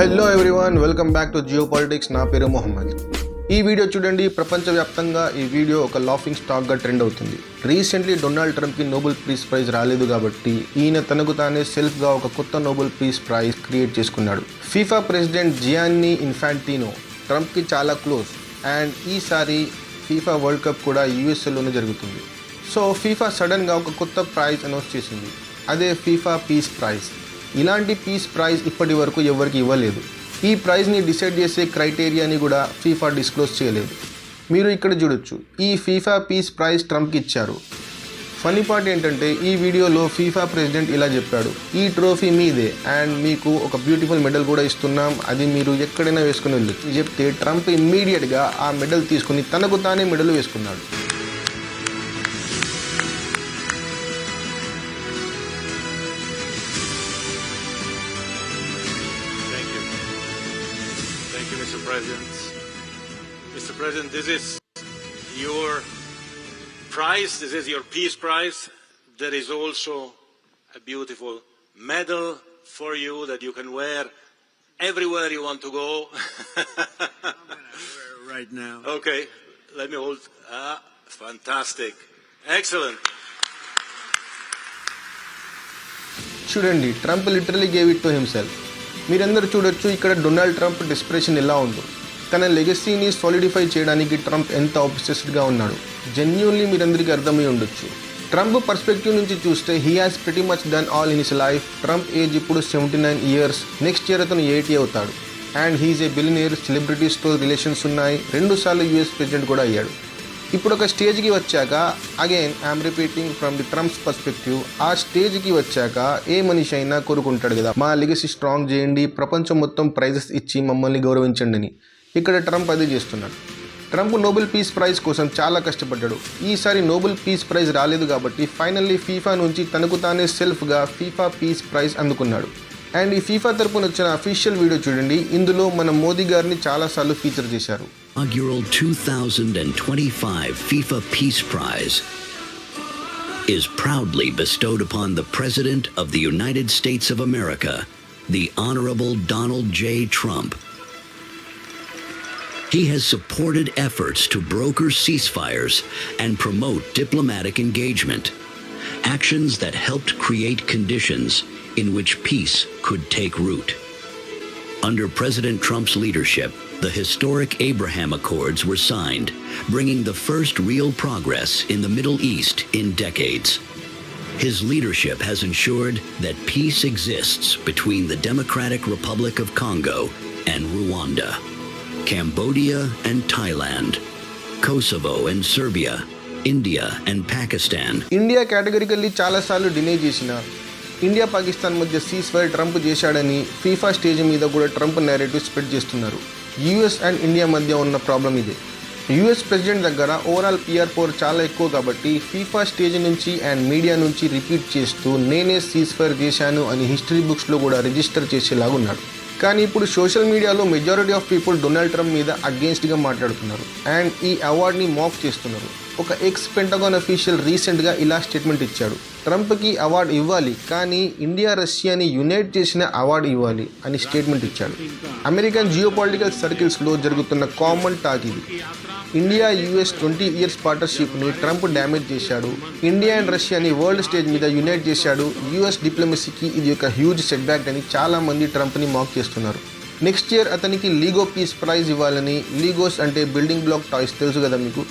Hello everyone welcome back to geopolitics నా పేరు మొహమ్మద్. ఈ వీడియో చూడండి ప్రపంచవ్యాప్తంగా ఈ వీడియో ఒక లాఫింగ్ స్టాక్గా ట్రెండ్ అవుతుంది. రీసెంట్లీ డొనాల్డ్ ట్రంప్కి నోబెల్ పీస్ ప్రైజ్ రాలేదు కాబట్టి ఈయన తనకు తానే సెల్ఫ్గా ఒక కొత్త నోబెల్ పీస్ ప్రైజ్ క్రియేట్ చేసుకున్నాడు. ఫీఫా ప్రెసిడెంట్ జియాన్ని ఇన్ఫాంటినో ట్రంప్కి చాలా క్లోజ్ అండ్ ఈసారి ఫీఫా వరల్డ్ కప్ కూడా యూఎస్ఏలోనే జరుగుతుంది. సో ఫీఫా సడన్గా ఒక కొత్త ప్రైజ్ అనౌన్స్ చేసింది. అదే ఫీఫా పీస్ ప్రైజ్ ఇలాంటి పీస్ ప్రైజ్ ఇప్పటి వరకు ఎవరికి ఇవ్వలేదు. ఈ ప్రైజ్ని డిసైడ్ చేసే క్రైటీరియాని కూడా ఫీఫా డిస్క్లోజ్ చేయలేదు. మీరు ఇక్కడ చూడొచ్చు. ఈ ఫీఫా పీస్ ప్రైజ్ ట్రంప్కి ఇచ్చారు. ఫనీ పార్ట్ ఏంటంటే ఈ వీడియోలో ఫీఫా ప్రెసిడెంట్ ఇలా చెప్పాడు. ఈ ట్రోఫీ మీదే అండ్ మీకు ఒక బ్యూటిఫుల్ మెడల్ కూడా ఇస్తున్నాం. అది మీరు ఎక్కడైనా వేసుకుని వెళ్ళి ఇది చెప్తే ట్రంప్ ఇమ్మీడియట్గా ఆ మెడల్ తీసుకుని తనకు తానే మెడల్ వేసుకున్నాడు. President. Mr. President, this is your prize. This is your peace prize. There is also a beautiful medal for you that you can wear everywhere you want to go. right now. okay, let me hold. Ah, fantastic. Excellent. చూడండి Trump literally gave it to himself మీరందరూ చూడొచ్చు ఇక్కడ Donald Trump dispersion ఎలా ఉందో తన లెగసీని solidify చేయడానికి Trump ఎంత ఆబ్సెస్డ్గా ఉన్నాడు. జెన్యున్లీ మీరందరికీ అర్థమై ఉండొచ్చు. ట్రంప్ పర్స్పెక్టివ్ నుంచి చూస్తే he has pretty much done all in his life Trump age ఇప్పుడు seventy nine years next year అతను ఎయిటీ అవుతాడు. అండ్ హీఈస్ ఏ బిలినియర్ సెలబ్రిటీస్తో రిలేషన్స్ ఉన్నాయి. రెండుసార్లు యూఎస్ ప్రెసిడెంట్ కూడా అయ్యాడు. ఇప్పుడు ఒక స్టేజ్కి వచ్చాక again I'm repeating from the Trump's perspective ఆ స్టేజ్కి వచ్చాక ఏ మనిషి అయినా కోరుకుంటాడు కదా మా లెగసీ స్ట్రాంగ్ చేయండి ప్రపంచం మొత్తం ప్రైజెస్ ఇచ్చి మమ్మల్ని గౌరవించండి అని. ఇక్కడ ట్రంప్ అదే చేస్తున్నాడు. ట్రంప్ నోబెల్ పీస్ ప్రైజ్ కోసం చాలా కష్టపడ్డాడు. ఈసారి నోబెల్ పీస్ ప్రైజ్ రాలేదు కాబట్టి ఫైనల్లీ ఫీఫా నుంచి తనకు తానే సెల్ఫ్గా ఫీఫా పీస్ ప్రైజ్ అందుకున్నాడు. అండ్ ఈ ఫీఫా తరపున వచ్చిన అఫీషియల్ వీడియో చూడండి. ఇందులో మన మోదీ గారిని చాలాసార్లు ఫీచర్ చేశారు. Inaugural 2025 FIFA Peace Prize is proudly bestowed upon the President of the United States of America, the Honorable Donald J. Trump. He has supported efforts to broker ceasefires and promote diplomatic engagement, actions that helped create conditions in which peace could take root. Under President Trump's leadership, the historic Abraham Accords were signed, bringing the first real progress in the Middle East in decades. His leadership has ensured that peace exists between the Democratic Republic of Congo and Rwanda, Cambodia and Thailand, Kosovo and Serbia, India and Pakistan, India categorically చాలాసార్లు deny చేసిన. India Pakistan మధ్య ceasefire Trump చేశాడని FIFA stage మీద కూడా Trump narrative spread చేస్తున్నారు. US and India మధ్య ఉన్న problem ఇదే. యూఎస్ ప్రెసిడెంట్ దగ్గర ఓవరాల్ పిఆర్ ఫోర్ చాలా ఎక్కువ కాబట్టి ఫీఫా స్టేజ్ నుంచి అండ్ మీడియా నుంచి రిపీట్ చేస్తూ నేనే సీజ్ ఫైర్ చేశాను అని హిస్టరీ బుక్స్లో కూడా రిజిస్టర్ చేసేలాగున్నాడు కానీ ఇప్పుడు సోషల్ మీడియాలో majority of people Donald Trump మీద అగేన్స్ట్గా మాట్లాడుతున్నారు. అండ్ ఈ అవార్డ్ని మాఫ్ చేస్తున్నారు. ఒక ఎక్స్ పెంటగాన్ అఫీషియల్ రీసెంట్గా ఇలా స్టేట్మెంట్ ఇచ్చాడు. ట్రంప్కి అవార్డు ఇవ్వాలి కానీ ఇండియా రష్యాని యునైట్ చేసిన అవార్డు ఇవ్వాలి అని స్టేట్మెంట్ ఇచ్చాడు. అమెరికన్ జియోపాలిటికల్ సర్కిల్స్లో జరుగుతున్న కామన్ టాక్ ఇది. ఇండియా యూఎస్ ట్వంటీ ఇయర్స్ పార్ట్నర్షిప్ని ట్రంప్ డ్యామేజ్ చేశాడు. ఇండియా అండ్ రష్యాని వరల్డ్ స్టేజ్ మీద యునైట్ చేశాడు. యూఎస్ డిప్లొమసీకి ఇది ఒక హ్యూజ్ సెట్ బ్యాక్ అని చాలామంది ట్రంప్ని మాక్ చేస్తున్నారు. నెక్స్ట్ ఇయర్ అతనికి లీగో పీస్ ప్రైజ్ ఇవ్వాలని లీగోస్ అంటే బిల్డింగ్ బ్లాక్ టాయ్స్ తెలుసు కదా మీకు?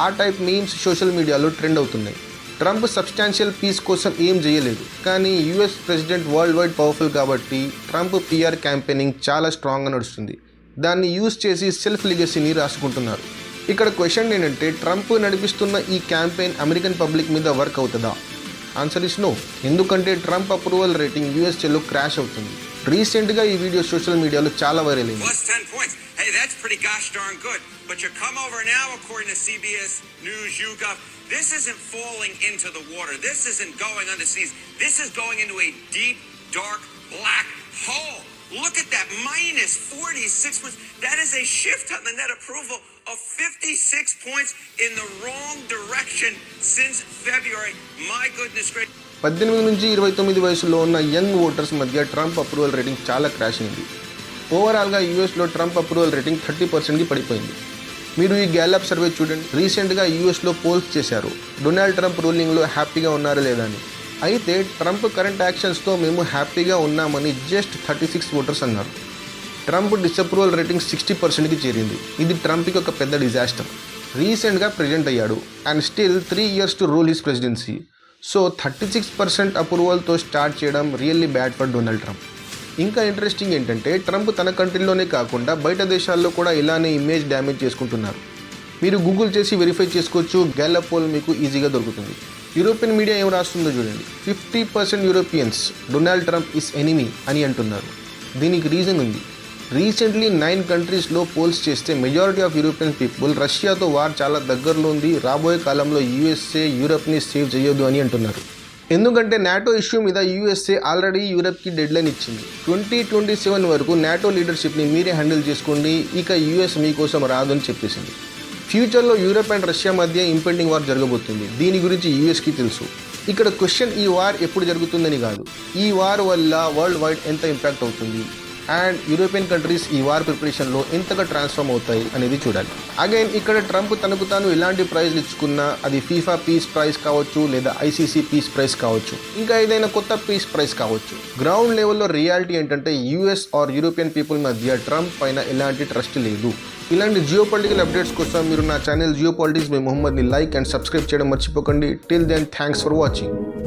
ఆ టైప్ మీమ్స్ సోషల్ మీడియాలో ట్రెండ్ అవుతున్నాయి. ట్రంప్ సబ్స్టాన్షియల్ పీస్ కోసం ఏం చేయలేదు. కానీ US president world wide powerful కాబట్టి ట్రంప్ పిఆర్ క్యాంపెయినింగ్ చాలా స్ట్రాంగ్గా నడుస్తుంది. దాన్ని యూజ్ చేసి సెల్ఫ్ లిగసీని రాసుకుంటున్నారు. ఇక్కడ క్వశ్చన్ ఏంటంటే ట్రంప్ నడిపిస్తున్న ఈ క్యాంపెయిన్ అమెరికన్ పబ్లిక్ మీద వర్క్ అవుతుందా? Answer is no. ఎందుకంటే ట్రంప్ అప్రూవల్ రేటింగ్ యూఎస్ఏలో క్రాష్ అవుతుంది. రీసెంట్గా ఈ వీడియో సోషల్ మీడియాలో చాలా వైరల్ అయింది. But you come over now, according to CBS News, YouGov, this isn't falling into the water. This isn't going under seas. This is going into a deep, dark, black hole. Look at that, minus 46 points. That is a shift on the net approval of 56 points in the wrong direction since February. My goodness gracious. పద్దెనిమిది నుంచి ఇరవై తొమ్మిది వయసులో ఉన్న young voters మధ్య Trump approval rating చాలా crash అయింది ఓవరాల్గా యూఎస్లో ట్రంప్ అప్రూవల్ రేటింగ్ థర్టీ పర్సెంట్కి పడిపోయింది మీరు ఈ గ్యాలప్ సర్వే చూడండి. రీసెంట్గా యూఎస్లో పోల్స్ చేశారు. డొనాల్డ్ ట్రంప్ రూలింగ్లో హ్యాపీగా ఉన్నారా లేదా అని. అయితే ట్రంప్ కరెంట్ యాక్షన్స్తో మేము హ్యాపీగా ఉన్నామని జస్ట్ థర్టీ సిక్స్ ఓటర్స్ అన్నారు. ట్రంప్ డిసప్రూవల్ రేటింగ్ సిక్స్టీ పర్సెంట్కి చేరింది. ఇది ట్రంప్కి ఒక పెద్ద డిజాస్టర్. రీసెంట్గా ప్రెజెంట్ అయ్యాడు. And still three years to rule his presidency. So thirty six percent అప్రూవల్తో start చేయడం really bad for Donald Trump. ఇంకా ఇంట్రెస్టింగ్ ఏంటంటే ట్రంప్ తన కంట్రీలోనే కాకుండా బయట దేశాల్లో కూడా ఇలానే ఇమేజ్ డ్యామేజ్ చేసుకుంటున్నారు. మీరు గూగుల్ చేసి వెరిఫై చేసుకోవచ్చు గ్యాలప్ పోల్ మీకు ఈజీగా దొరుకుతుంది. యూరోపియన్ మీడియా ఏం రాస్తుందో చూడండి. Fifty percent Europeans Donald Trump is enemy అని అంటున్నారు. దీనికి రీజన్ ఉంది. రీసెంట్లీ నైన్ కంట్రీస్లో పోల్స్ చేస్తే మెజారిటీ ఆఫ్ యూరోపియన్ పీపుల్ రష్యాతో వార్ చాలా దగ్గరలో ఉంది. రాబోయే కాలంలో యూఎస్ఏ యూరప్ని సేవ్ చేయొద్దు అని అంటున్నారు. ఎందుకంటే నాటో ఇష్యూ మీద యూఎస్ఏ ఆల్రెడీ యూరప్కి డెడ్లైన్ ఇచ్చింది. ట్వంటీ ట్వంటీ సెవెన్ వరకు నాటో లీడర్షిప్ని మీరే హ్యాండిల్ చేసుకోండి ఇక యూఎస్ మీకోసం రాదు అని చెప్పేసింది. ఫ్యూచర్లో యూరప్ అండ్ రష్యా మధ్య ఇంపెండింగ్ వార్ జరగబోతుంది. దీని గురించి యూఎస్కి తెలుసు. ఇక్కడ క్వశ్చన్ ఈ వార్ ఎప్పుడు జరుగుతుందని కాదు. ఈ వార్ వల్ల వరల్డ్ వైడ్ ఎంత ఇంపాక్ట్ అవుతుంది? అండ్ యూరోపియన్ కంట్రీస్ ఈ వార్ ప్రిపరేషన్లో ఎంతగా ట్రాన్స్ఫార్మ్ అవుతాయి అనేది చూడాలి. అగైన్ ఇక్కడ ట్రంప్ తనకు తాను ఎలాంటి ప్రైజ్లు ఇచ్చుకున్నా అది ఫీఫా పీస్ ప్రైజ్ కావచ్చు లేదా ఐసీసీ పీస్ ప్రైజ్ కావచ్చు. ఇంకా ఏదైనా కొత్త పీస్ ప్రైజ్ కావచ్చు. గ్రౌండ్ లెవెల్లో రియాలిటీ ఏంటంటే యూఎస్ ఆర్ యూరోపియన్ పీపుల్ మధ్య ట్రంప్ పైన ఎలాంటి ట్రస్ట్ లేదు. ఇలాంటి జియో పొలిటికల్ అప్డేట్స్ కోసం మీరు నా ఛానల్ జియో పాలిటిక్స్ మీ మొహమ్మద్ని లైక్ అండ్ సబ్స్క్రైబ్ చేయడం మర్చిపోకండి. Till then thanks for watching